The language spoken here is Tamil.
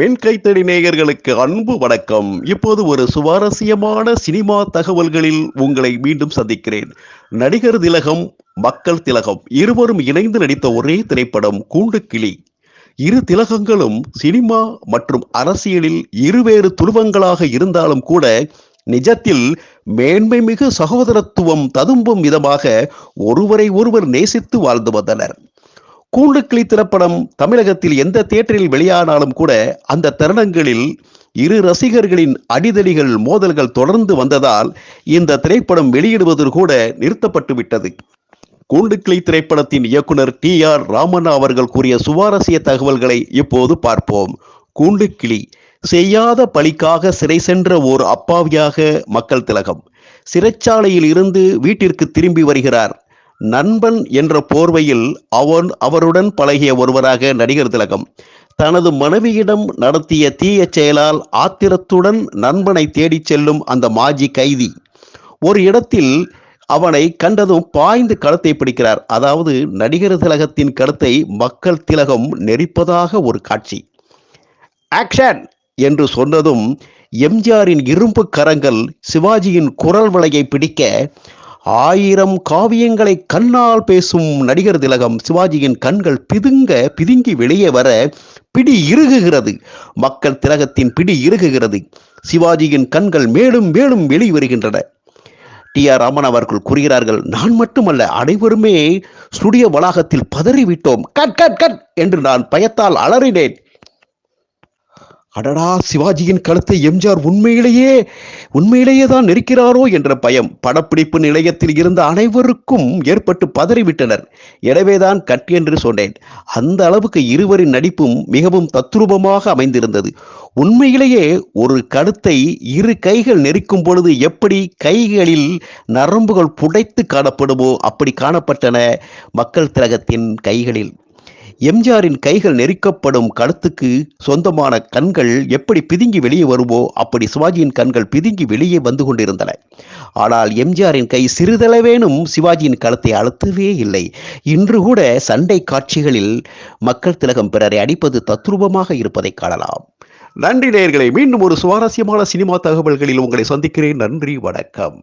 வெண்கைத்தடி நேயர்களுக்கு அன்பு வணக்கம். இப்போது ஒரு சுவாரஸ்யமான சினிமா தகவல்களில் உங்களை மீண்டும் சந்திக்கிறேன். நடிகர் திலகம் மக்கள் திலகம் இருவரும் இணைந்து நடித்த ஒரே திரைப்படம் கூண்டுக்கிளி. இரு திலகங்களும் சினிமா மற்றும் அரசியலில் இருவேறு துருவங்களாக இருந்தாலும் கூட நிஜத்தில் மேன்மை மிகு சகோதரத்துவம் ததும்பும் விதமாக ஒருவரை ஒருவர் நேசித்து வாழ்ந்து வந்தனர். கூண்டுக்கிளி திரைப்படம் தமிழகத்தில் எந்த தியேட்டரில் வெளியானாலும் கூட அந்த தருணங்களில் இரு ரசிகர்களின் அடிதடிகள் மோதல்கள் தொடர்ந்து வந்ததால் இந்த திரைப்படம் வெளியிடுவது கூட நிறுத்தப்பட்டு விட்டது. கூண்டுக்கிளி திரைப்படத்தின் இயக்குனர் டி ஆர் ராமண்ணா அவர்கள் கூறிய சுவாரஸ்ய தகவல்களை இப்போது பார்ப்போம். கூண்டுக்கிளி செய்யாத பழிக்காக சிறை சென்ற ஓர் அப்பாவியாக மக்கள் திலகம். சிறைச்சாலையில் இருந்து வீட்டிற்கு திரும்பி வருகிறார். நண்பன் என்ற போர்வையில் அவன் அவருடன் பழகிய ஒருவராக நடிகர் திலகம். தனது மனைவியிடம் நடத்திய தீய செயலால் ஆத்திரத்துடன் நண்பனை தேடிச் செல்லும் அந்த மாஜி கைதி. ஒரு இடத்தில் அவனை கண்டதும் பாய்ந்து கழுத்தை பிடிக்கிறார். அதாவது நடிகர் திலகத்தின் கருத்தை மக்கள் திலகம் நெரிப்பதாக ஒரு காட்சி. ஆக்ஷன்! என்று சொன்னதும் எம்ஜிஆரின் இரும்பு கரங்கள் சிவாஜியின் குரல் வளையை பிடிக்க ஆயிரம் காவியங்களை கண்ணால் பேசும் நடிகர் திலகம் சிவாஜியின் கண்கள் பிதுங்க பிதுங்கி வெளியே வர பிடி இறுகுகிறது. மக்கள் திலகத்தின் பிடி இறுகுகிறது. சிவாஜியின் கண்கள் மேலும் மேலும் வெளிவருகின்றன. டி ஆர் ராமன் அவர்கள் கூறுகிறார்கள் நான் மட்டுமல்ல அனைவருமே ஸ்டுடியோ வளாகத்தில் பதறிவிட்டோம். கட் கட் கட் என்று நான் பயத்தால் அலறினேன். அடடா சிவாஜியின் கழுத்தை எம்ஜிஆர் உண்மையிலேயே உண்மையிலேயே தான் நெருக்கிறாரோ என்ற பயம். படப்பிடிப்பு நிலையத்தில் இருந்த அனைவருக்கும் ஏற்பட்டு பதறிவிட்டனர். எனவேதான் கட் என்று சொன்னேன். அந்த அளவுக்கு இருவரின் நடிப்பும் மிகவும் தத்ரூபமாக அமைந்திருந்தது. உண்மையிலேயே ஒரு கழுத்தை இரு கைகள் நெரிக்கும் பொழுது எப்படி கைகளில் நரம்புகள் புடைத்து காணப்படுமோ அப்படி காணப்பட்டன மக்கள் திலகத்தின் கைகளில். எம்ஜிஆரின் கைகள் நெரிக்கப்படும் கழுத்துக்கு சொந்தமான கண்கள் எப்படி பிதுங்கி வெளியே வருவோ அப்படி சிவாஜியின் கண்கள் பிதுங்கி வெளியே வந்து கொண்டிருந்தன. ஆனால் எம்ஜிஆரின் கை சிறிதளவேனும் சிவாஜியின் கழுத்தை அழுத்தவே இல்லை. இன்று கூட சண்டை காட்சிகளில் மக்கள் திலகம் பிறரை அடிப்பது தத்ரூபமாக இருப்பதை காணலாம். நன்றி நேர்களை மீண்டும் ஒரு சுவாரஸ்யமான சினிமா தகவல்களில் உங்களை சந்திக்கிறேன். நன்றி வணக்கம்.